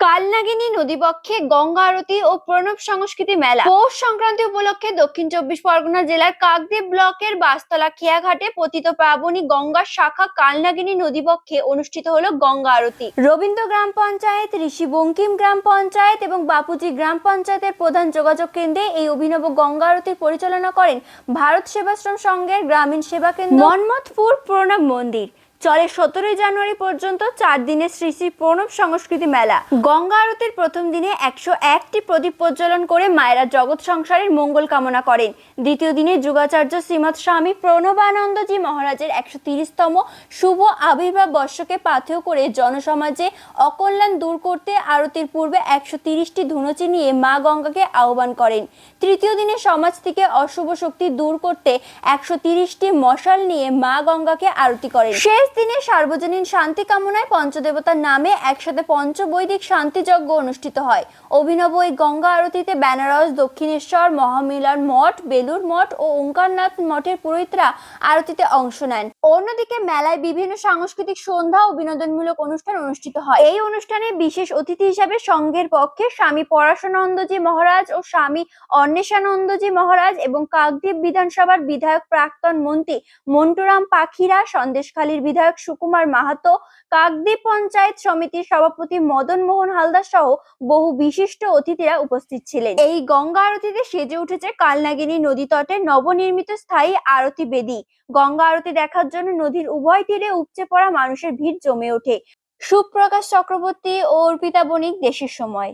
কালনাগিনী নদীবক্ষে গঙ্গা আরতি ও প্রণব সংস্কৃতি মেলা। পৌষ সংক্রান্তি উপলক্ষে দক্ষিণ চব্বিশ পরগনা জেলার কাকদ্বীপ ব্লকের বাসতলা খেয়াঘাটে পতিত পাবনী গঙ্গার শাখা কালনাগিনী নদীবক্ষে অনুষ্ঠিত হলো গঙ্গা আরতি। রবীন্দ্র গ্রাম পঞ্চায়েত, ঋষি বঙ্কিম গ্রাম পঞ্চায়েত এবং বাপুজি গ্রাম পঞ্চায়েতের প্রধান যোগাযোগ কেন্দ্রে এই অভিনব গঙ্গা আরতি পরিচালনা করেন ভারত সেবাশ্রম সংঘের গ্রামীণ সেবা কেন্দ্র মন্মথপুর প্রণব মন্দির। চলে সতেরোই জানুয়ারি পর্যন্ত চার দিনের শ্রী শ্রী প্রণব সংস্কৃতি মেলা। গঙ্গা আরতির প্রথম দিনে একশো একটি প্রদীপ প্রজ্বলন করে মায়েরা জগৎ সংসারের মঙ্গল কামনা করেন। দ্বিতীয় দিনে যুগাচার্য শ্রীমৎ স্বামী প্রণবানন্দজি মহারাজের একশো তিরিশতম শুভ আবির্ভাব বর্ষকে পাথেয় করে জনসমাজে অকল্যাণ দূর করতে আরতির পূর্বে একশো তিরিশটি ধুনুচি নিয়ে মা গঙ্গাকে আহ্বান করেন। তৃতীয় দিনে সমাজ থেকে অশুভ শক্তি দূর করতে একশো তিরিশটি মশাল নিয়ে মা গঙ্গাকে আরতি করেন। শেষ দিনে সার্বজনীন শান্তি কামনায় পঞ্চদেবতার নামে একসাথে পঞ্চবৈদিক শান্তি যজ্ঞ অনুষ্ঠিত হয়। অভিনব এই গঙ্গা আরতিতে বেনারস, দক্ষিণেশ্বর মহামিলার মঠ বেলুর মঠ ও ওঙ্কারনাথ মঠের পুরোহিতরা আরতিতে অংশ নেন। অন্যদিকে মেলায় বিভিন্ন সাংস্কৃতিক সন্ধ্যা ও বিনোদনমূলক অনুষ্ঠান অনুষ্ঠিত হয়। এই অনুষ্ঠানে বিশেষ অতিথি হিসাবে সংঘের পক্ষে স্বামী পরাশানন্দজি মহারাজ ও স্বামী অন্বেষানন্দজি মহারাজ এবং কাকদ্বীপ বিধানসভার বিধায়ক প্রাক্তন মন্ত্রী মন্টুরাম পাখিরা, সন্দেশখালীর বিধায়ক সুকুমার মাহাতো, কাকদ্বীপ পঞ্চায়েত সমিতির সভাপতি মদন মোহন হালদার সহ বহু বিশিষ্ট অতিথিরা উপস্থিত ছিলেন। এই গঙ্গা আরতিতে সেজে উঠেছে কালনাগিনী নদী তটে নবনির্মিত স্থায়ী আরতি বেদি। গঙ্গা আরতি দেখার জন্য নদীর উভয় তীরে উপচে পড়া মানুষের ভিড় জমে ওঠে। সুপ্রকাশ চক্রবর্তী ও অর্পিতা বণিক দেশের সময়।